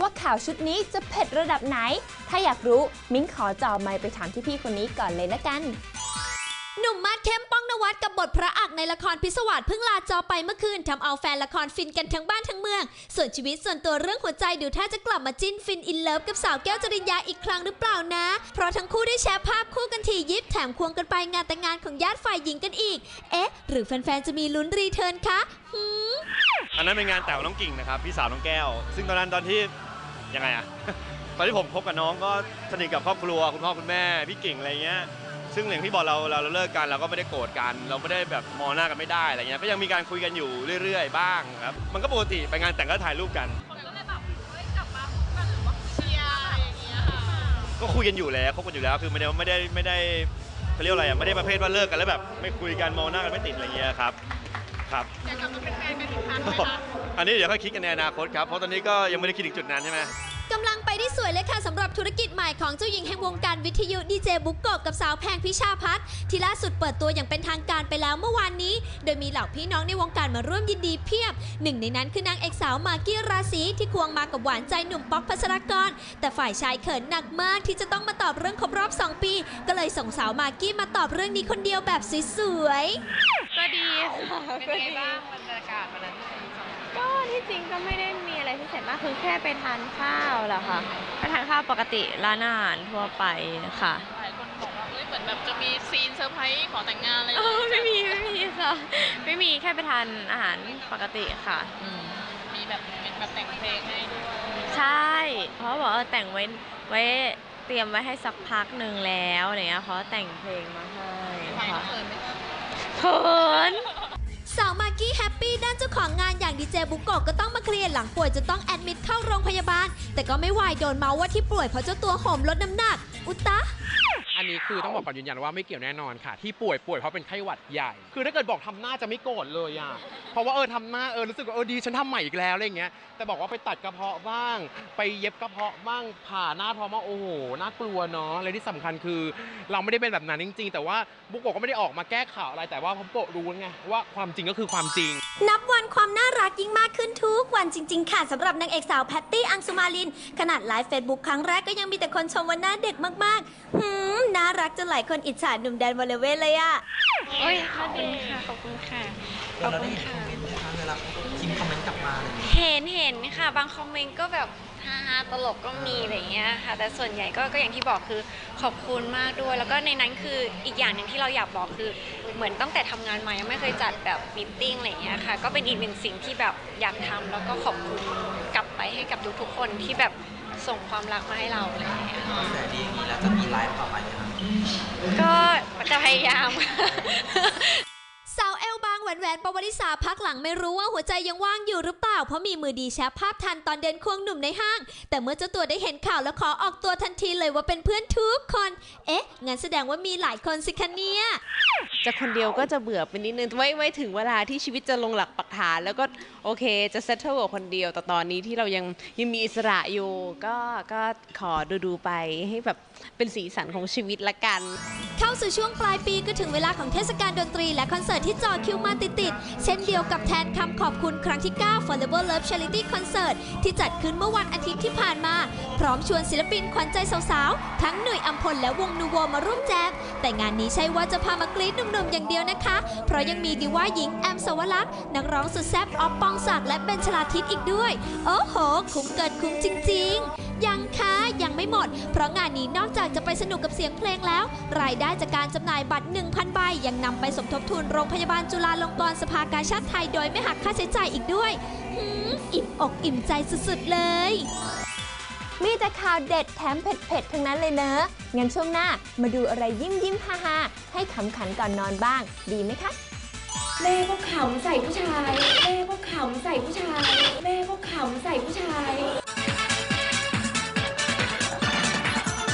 ว่าข่าวชุดนี้จะเผ็ดระดับไหน ถ้าอยากรู้มิ้งขอจ่อไมค์ไปถามที่พี่คนนี้ก่อนเลยละกันหนุ่มมาสเข้มป้องนวัดกับบทพระอักในละครพิศวาสเพิ่งลาจอไปเมื่อคืนทำเอาแฟนละครฟินกันทั้งบ้านทั้งเมือง ส่วนชีวิตส่วนตัวเรื่องหัวใจดูท่าจะกลับมาจิ้นฟินอินเลิฟกับสาวแก้วจริญญาอีกครั้งหรือเปล่านะ เพราะทั้งคู่ได้แชร์ภาพคู่กันทียิบแถมควงกันไปงานแต่งงานของญาติฝ่ายหญิงกันอีก เอ๊ะ หรือแฟนๆจะมีลุ้นรีเทิร์นคะหืมอันนั้นเป็นงานแต่งของน้องกิ่งนะครับพี่สาวน้องแก้ว ซึ่งตอนนั้นตอนที่ ยังไงอะ ตอนที่ผมคบกับน้องก็สนิทกับครอบครัวคุณพ่อคุณแม่พี่กิ่งอะไรเงี้ย ซึ่งอย่างที่บอกเราเราเราเลิกกันเราก็ไม่ได้โกรธกัน เราไม่ได้แบบมองหน้ากันไม่ได้อะไรเงี้ย ก็ยังมีการคุยกันอยู่เรื่อยๆบ้างครับ มันก็ปกติไปงานแต่งก็ถ่ายรูปกันก็คุยกันอยู่แล้วคบกันอยู่แล้ว คือไม่ได้ไม่ได้ไม่ได้เขาเรียกว่าอะไรอะไม่ได้ประเภทว่าเลิกกันแล้วแบบไม่คุยกันมองหน้ากันไม่ติดอะไรเงี้ยครับ ครับจะกลับมาเป็นแฟนกันอีกครั้งไหมคะ อันนี้เดี๋ยวค่อยคิดกันในอนาคตครับ เพราะตอนนี้ก็ยังไม่ได้คิดถึงจุดนั้นใช่ไหม กำลังไปได้สวยเลยค่ะสำหรับธุรกิจใหม่ของเจ้าหญิงแห่งวงการวิทยุดีเจบุ๊กโกะกับสาวแพงพิชาพัฒน์ที่ล่าสุดเปิดตัวอย่างเป็นทางการไปแล้วเมื่อวานนี้ โดยมีเหล่าพี่น้องในวงการมาร่วมยินดีเพียบ หนึ่งในนั้นคือนางเอกสาวมากกี้ราศีที่ควงมากับหวานใจหนุ่มป๊อกพัสรกร แต่ฝ่ายชายเขินหนักมากที่จะต้องมาตอบเรื่องครบรอบ 2 ปี ก็เลยส่งสาวมากกี้มาตอบเรื่องนี้คนเดียวแบบสวยๆ ก็ดีค่ะก็ดีบ้างบรรยากาศวันนั้นก็ที่จริงก็ไม่ได้มีอะไรพิเศษมากคือแค่ไปทานข้าวแหละค่ะไปทานข้าวปกติร้านอาหารทั่วไปค่ะหลายคนบอกว่าเอ้ยเหมือนแบบจะมีซีนเซอร์ไพรส์ขอแต่งงานอะไรอ๋อไม่มีไม่มีค่ะ ไม่มีแค่ไปทานอาหารปกติค่ะมีแบบเป็นแบบแต่งเพลงให้ด้วยใช่ เพราะบอกเออแต่งไว้ไว้เตรียมไว้ให้สักพักหนึ่งแล้วอะไรเงี้ยเขาแต่งเพลงมาให้ใครค่ะ เขินไหมคะ เขินสาวมากกี้แฮปปี้ด้านเจ้าของงานอย่างดีเจบุกโกะก็ต้องมาเคลียร์หลังป่วยจะต้องแอดมิดเข้าโรงพยาบาล แต่ก็ไม่วายโดนเมาว่าที่ป่วยเพราะเจ้าตัวหอมลดน้ำหนัก อุตตะ อันนี้คือต้องบอกก่อนยืนยันว่าไม่เกี่ยวแน่นอนค่ะ ที่ป่วยป่วยเพราะเป็นไข้หวัดใหญ่ คือถ้าเกิดบอกทำหน้าจะไม่โกรธเลยอะเพราะว่าเออทำหน้าเออรู้สึกว่าเออดีฉันทำใหม่อีกแล้วอะไรอย่างเงี้ยแต่บอกว่าไปตัดกระเพาะบ้าง ไปเย็บกระเพาะบ้างผ่าหน้าท้องมางโอ้โหน่ากลัวเนาะและที่สำคัญคือ เราไม่ได้เป็นแบบนั้นจริง ๆ แต่ว่าบุกโกะก็ไม่ได้ออกมาแก้ข่าวอะไรแต่ว่าพอบุกโกะรู้ไงว่าความจริงก็คือความจริง นับวันความน่ารักยิ่งมากขึ้นทุกวันจริง ๆ ค่ะสำหรับนางเอกสาวแพตตี้อังสุมาลิน ขนาดไลฟ์เฟซบุ๊กครั้งแรกก็ยังมีแต่คนชมว่าหน้าเด็กมากๆหืมน่า รักจนหลายคนอิจฉาหนุ่มแดนวอลเลเว่เลยอะโอ้ยขอบคุณค่ะ ขอบคุณค่ะ ขอบคุณค่ะ เวลาพิมพ์คอมเมนต์กลับมาอะไรอย่างเงี้ยเห็นเห็นค่ะ บางคอมเมนต์ก็แบบฮ่าๆตลกก็มีอะไรอย่างเงี้ยค่ะ แต่ส่วนใหญ่ก็ก็อย่างที่บอกคือขอบคุณมากด้วย แล้วก็ในนั้นคืออีกอย่างหนึ่งที่เราอยากบอกคือ เหมือนตั้งแต่ทำงานมายังไม่เคยจัดแบบมิทติ้งอะไรอย่างเงี้ยค่ะ ก็เป็นอีกหนึ่งสิ่งที่แบบอยากทำแล้วก็ขอบคุณกลับ ไปให้กับทุกๆคนที่แบบส่งความรักมาให้เราอะไรอย่างเงี้ยค่ะแต่ดีอย่างนี้แล้วจะมีไลฟ์ต่อไปไหมครับก็จะพยายาม หวนแหวนปวริสาพักหลังไม่รู้ว่าหัวใจยังว่างอยู่หรือเปล่า เพราะมีมือดีแชร์ภาพทันตอนเดินควงหนุ่มในห้าง แต่เมื่อเจ้าตัวได้เห็นข่าวแล้วขอออกตัวทันทีเลยว่าเป็นเพื่อนทุกคน เอ๊ะงั้นแสดงว่ามีหลายคนสิคะเนี่ยจะคนเดียวก็จะเบื่อไปนิดนึงไว้ไว้ถึงเวลาที่ชีวิตจะลงหลักปักฐาน แล้วก็โอเคจะเซตเทิลกับคนเดียวแต่ตอนนี้ที่เรายังยังมีอิสระอยู่ก็ก็ขอดูดูๆไปให้แบบเป็นสีสันของชีวิตละกัน เข้าสู่ช่วงปลายปีก็ถึงเวลาของเทศกาลดนตรีและคอนเสิร์ตที่จอคิวมาติดๆ เช่นเดียวกับแทนคำขอบคุณครั้งที่ 9 Forever Love Charity Concert ที่จัดขึ้นเมื่อวันอาทิตย์ที่ผ่านมา พร้อมชวนศิลปินขวัญใจสาวๆ ทั้งหนุ่ยอัมพลและวงนูโวมาร่วมแจมแต่งานนี้ใช่ว่าจะพามากรี๊ดหนุ่มๆ อย่างเดียวนะคะ เพราะยังมีดีว่าหญิงแอมสวรักษ์นักร้องสุดแซ่บออฟปองศักดิ์และเบนชลาทิศอีกด้วย โอ้โห คุ้มเกินคุ้มจริง ๆ ยังคะยังไม่หมด เพราะงานนี้นอกจากจะไปสนุกกับเสียงเพลงแล้ว รายได้จากการจำหน่ายบัตร 1,000 ใบ ยังนำไปสมทบทุนโรงพยาบาลจุฬาลงกรณ์สภากาชาติไทยโดยไม่หักค่าใช้จ่ายอีกด้วยหืมอิ่มอกอิ่มใจสุดๆเลย มีแต่ข่าวเด็ดแถมเผ็ดๆ ทั้งนั้นเลยเนอะ งั้นช่วงหน้ามาดูอะไรยิ้มยิ้มๆฮาฮาๆให้ขำขันก่อนนอนบ้าง ดีไหมคะ แม่ก็ขำใส่ผู้ชาย แม่ก็ขำใส่ผู้ชาย แม่ก็ขำใส่ผู้ชาย